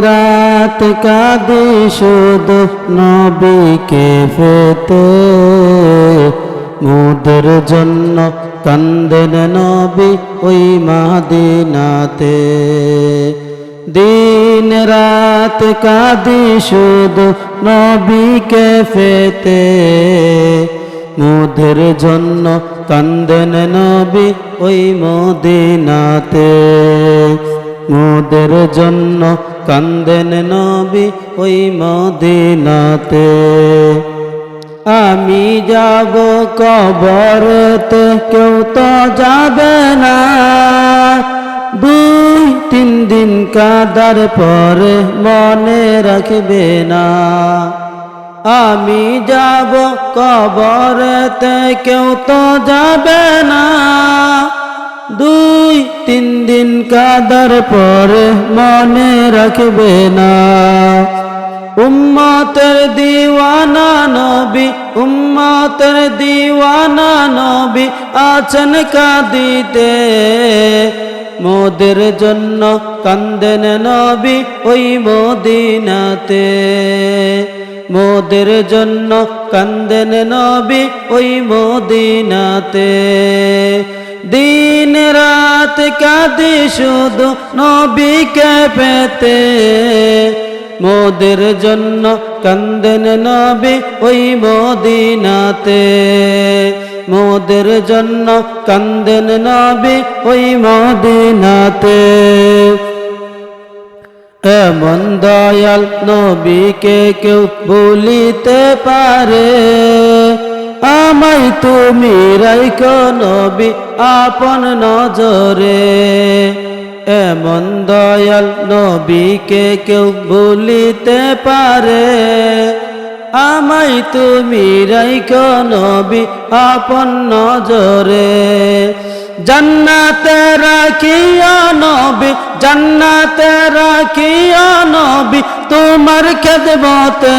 রাত কাঁদি শুধু নবীকে পেতে মোদের জন্য কান্দেন নবী ওই মাদিনাতে। দিন রাত কাঁদি শুধু নবীকে পেতে মোদের জন্য কান্দেন নবী ওই মদিনাতে। মোদের জন্য কান্দেন নবী ওই মদিনাতে। আমি যাব কবরতে, কেউ তো যাবে না। দুই, তিন দিন কাদার পরে মনে রাখবে না। আমি যাব কবরতে, কেউ তো যাবে না। কাদার পরে মনে রাখবে না। উম্মতের দিওয়ানা নবী, উম্মতের দিওয়ানা নবী আছেন কাঁদিতে। মোদের জন্য কান্দেন নবী ওই মদিনাতে। মোদের জন্য কান্দেন নবী ওই মদিনাতে। দিন রাত কাঁদি শুধু নবীকে পেতে। মোদের জন্য কান্দেন নবী ওই মদিনাতে। মোদের জন্য কান্দেন নবী ওই মদিনাতে। এমন দয়াল নবীকে কেউ বলিতে পারে। আমায় তুমি রাইক নবী আপন নজরে। এমন দয়াল নবীকে কেউ বলিতে পারে। আমায় তুমি রাইক নবী আপন নজরে। জান্নাতে রাখিয়া নবী, জান্নাতে রাখিয়া নবী তোমার খেদমতে।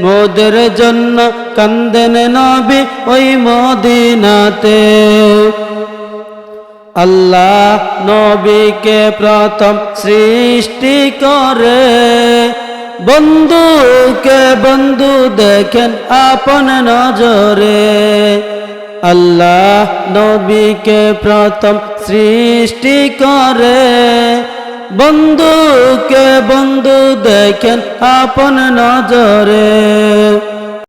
মোদের জন্য কান্দেন নবী ওই মদিনাতে। আল্লাহ নবীকে প্রথম সৃষ্টি করে। বন্ধুকে বন্ধু দেখেন আপন নজরে। আল্লাহ নবীকে প্রথম সৃষ্টি করে। বন্ধুকে বন্ধু দেখেন আপন নজরে।